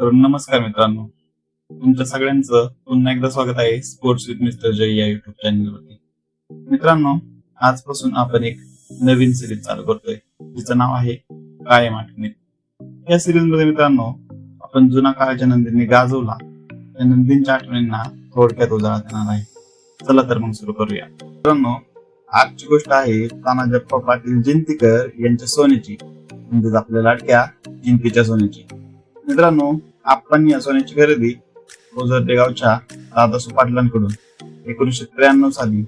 नमस्कार मित्रांनो. तुमच्या सगळ्यांचं पुन्हा एकदा स्वागत आहे स्पोर्ट्स विथ मिस्टर जय या युट्यूब चॅनलवरती मित्रांनो आजपासून आपण एक नवीन सिरीज चालू करतोय. जिचं नाव आहे कायम आठवणीत या सिरीजमध्ये मित्रांनो आपण जुना काळाच्या नंदींनी गाजवला. त्या नंदींच्या आठवणींना थोडक्यात उजाळा देणार आहे. चला तर मग सुरू करूया. मित्रांनो आजची गोष्ट आहे तानाजप्पा पाटील जिंतीकर यांच्या सोन्याची. म्हणजेच आपल्या लाडक्या जिंतीच्या सोन्याची. मित्रांनो आपण या सोन्याची खरेदी ओझरडे गावच्या दादासू पाटलांकडून एकोणीसशे त्र्याण्णव साली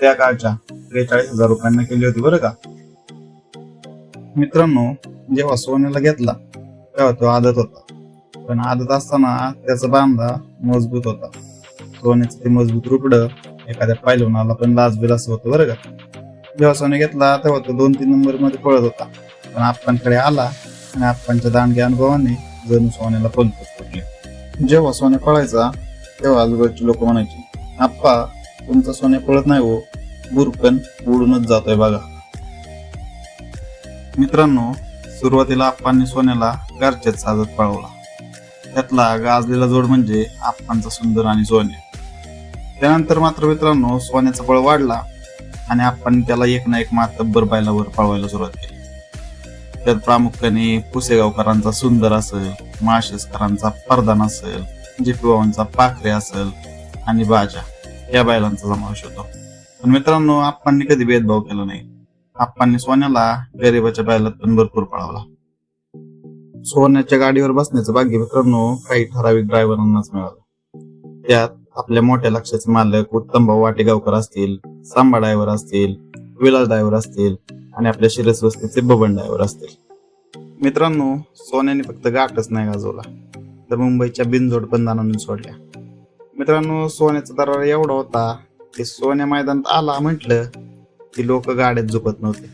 त्या काळच्या त्रेचाळीस हजार रुपयांना केली होती बरं का? मित्रांनो जेव्हा सोन्याला घेतला तेव्हा तो आदत होता. पण आदत असताना त्याचा बांधा मजबूत होता. सोन्याचं ते मजबूत रुपड एखाद्या पायलवनाला पण लाजबील असं होतं बरं का? जेव्हा सोने घेतला तेव्हा तो दोन तीन नंबरमध्ये पळत होता. पण आपणकडे आला आणि आपणच्या दांडग्या अनुभवाने जणू सोन्याला पलतच पडले. जेव्हा सोने पळायचा तेव्हा आजूबाजूचे लोक म्हणायचे आप्पा तुमचा सोने पळत नाही हो. बुरकन उडूनच जातोय बघा. मित्रांनो सुरुवातीला आप्पांनी सोन्याला घरच्याच साजत पळवला. त्यातला गाजलेला जोड म्हणजे आप्पांचा सुंदर आणि सोन्या. त्यानंतर मात्र मित्रांनो सोन्याचा बळ वाढला आणि आप्पांनी त्याला एक ना एक मातब्बर बायलावर पळवायला सुरुवात केली. त्यात प्रामुख्याने पुसेगावकरांचा सुंदर असेल माळशेसकरांचा परदान असेल जिपवांचा पाखरे असेल आणि बाजा या बैलांचा समावेश होतो. पण मित्रांनो आप्पांनी कधी भेदभाव केला नाही. आप्पांनी सोन्याला गरीबाच्या बैलात पण भरपूर पळवला. सोन्याच्या गाडीवर बसण्याचं भाग्य मित्रांनो काही ठराविक ड्रायव्हरांनाच मिळालं. त्यात आपल्या मोठ्या लक्षाचे मालक उत्तम भाऊ वाटेगावकर असतील सांबा ड्रायव्हर असतील विलास ड्रायव्हर असतील आणि आपल्या शिरस वस्तीचे बबन ड्रायव्हर असतील. मित्रांनो सोन्याने फक्त गाठच नाही गाजवला. तर मुंबईच्या बिनजोड बंधानांनी सोडल्या. मित्रांनो सोन्याचा दरार एवढा होता की सोन्या मैदानात आला म्हटलं की लोक गाड्यात झोपत नव्हते.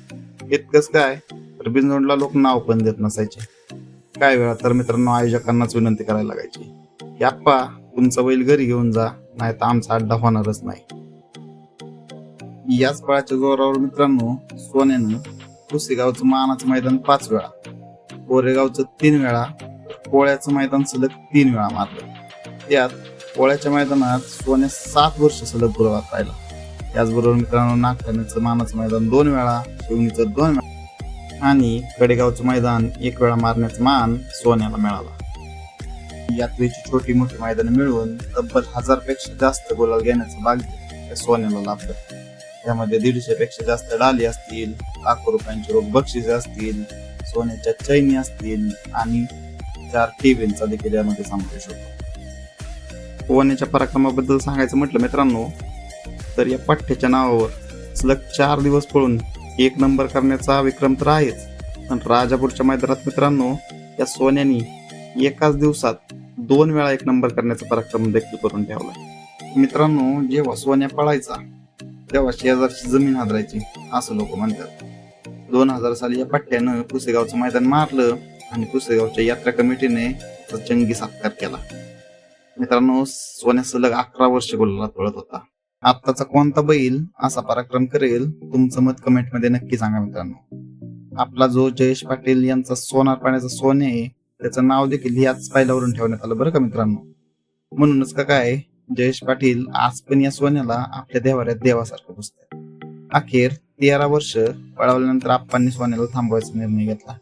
इतकंच काय तर बिनजोडला लोक नाव पण देत नसायचे. काय वेळा तर मित्रांनो आयोजकांनाच विनंती करायला लागायची की आप्पा तुमचा बैल घरी घेऊन जा नाही तर आमचा अड्डा होणारच नाही. याच पळाच्या जोरावर मित्रांनो सोन्यानं पुसेगावचं मानाचं मैदान पाच वेळा कोरेगावचं तीन वेळा पोळ्याचं मैदान सलग तीन वेळा मारलं. त्यात पोळ्याच्या मैदानात सोन्या सात वर्ष सलग पुरवात राहिला त्याचबरोबर मित्रांनो नागठाण्याचं मानाचं मैदान दोन वेळा शिवणीचं दोन वेळा आणि कडेगावचं मैदान एक वेळा मारण्याचा मान सोन्याला मिळाला. यात्रेची छोटी मोठी मैदान मिळवून तब्बल हजारपेक्षा जास्त गोलाल घेण्याचं भाग्य सोन्याला लाभलं. यामध्ये दीडशे पेक्षा जास्त डाली असतील लाखो रुपयांचे रोख बक्षिसे असतील सोन्याच्या चैनी असतील आणि चार टीव्हींचा देखील यामध्ये समावेश होतो. पोहण्याच्या पराक्रमाबद्दल सांगायचं म्हटलं मित्रांनो तर या पठ्ठ्याच्या नावावर सलग चार दिवस पळून एक नंबर करण्याचा विक्रम तर आहेच. पण राजापूरच्या मैदानात मित्रांनो या सोन्यानी एकाच दिवसात दोन वेळा एक नंबर करण्याचा पराक्रम देखील करून ठेवला. मित्रांनो जेव्हा सोन्या पळायचा तेव्हा शेजारची जमीन हादरायची. असं लोक म्हणतात. दोन हजार साली या पट्ट्यानं पुसेगावचं मैदान मारलं आणि पुसेगावच्या यात्रा कमिटीने चंगी जंगी सत्कार केला. मित्रांनो सोन्या सलग अकरा वर्ष गोलाला पळत होता. आत्ताचा कोणता बैल असा पराक्रम करेल तुमचं मत कमेंटमध्ये नक्की सांगा मित्रांनो. आपला जो जयेश पाटील यांचा सोनार पाण्याचा सोने आहे त्याचं नाव देखील याच पायलावरून ठेवण्यात आलं बरं का मित्रांनो? म्हणूनच का काय जयेश पाटील आज पण या सोन्याला आपल्या देवाऱ्यात देवासारखं पुसतात अखेर तेरा वर्ष पळवल्यानंतर आप्पांनी सोन्याला थांबवायचा निर्णय घेतला.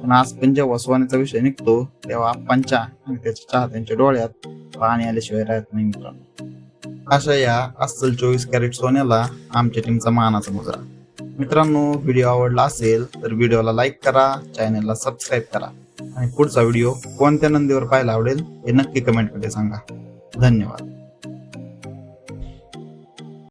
पण आज पण जेव्हा सोन्याचा विषय निघतो तेव्हा आप्पांच्या आणि त्याच्या चाहत्यांच्या डोळ्यात पाणी आल्याशिवाय राहत नाही मित्रांनो. अशा या अस्सल चोवीस कॅरेट सोन्याला आमच्या टीमचा मानाचा मुजरा. मित्रांनो व्हिडिओ आवडला असेल तर व्हिडिओला लाईक करा चॅनलला सबस्क्राईब करा. आणि पुढचा व्हिडिओ कोणत्या नंदीवर पाहायला आवडेल हे नक्की कमेंटमध्ये सांगा. धन्यवाद.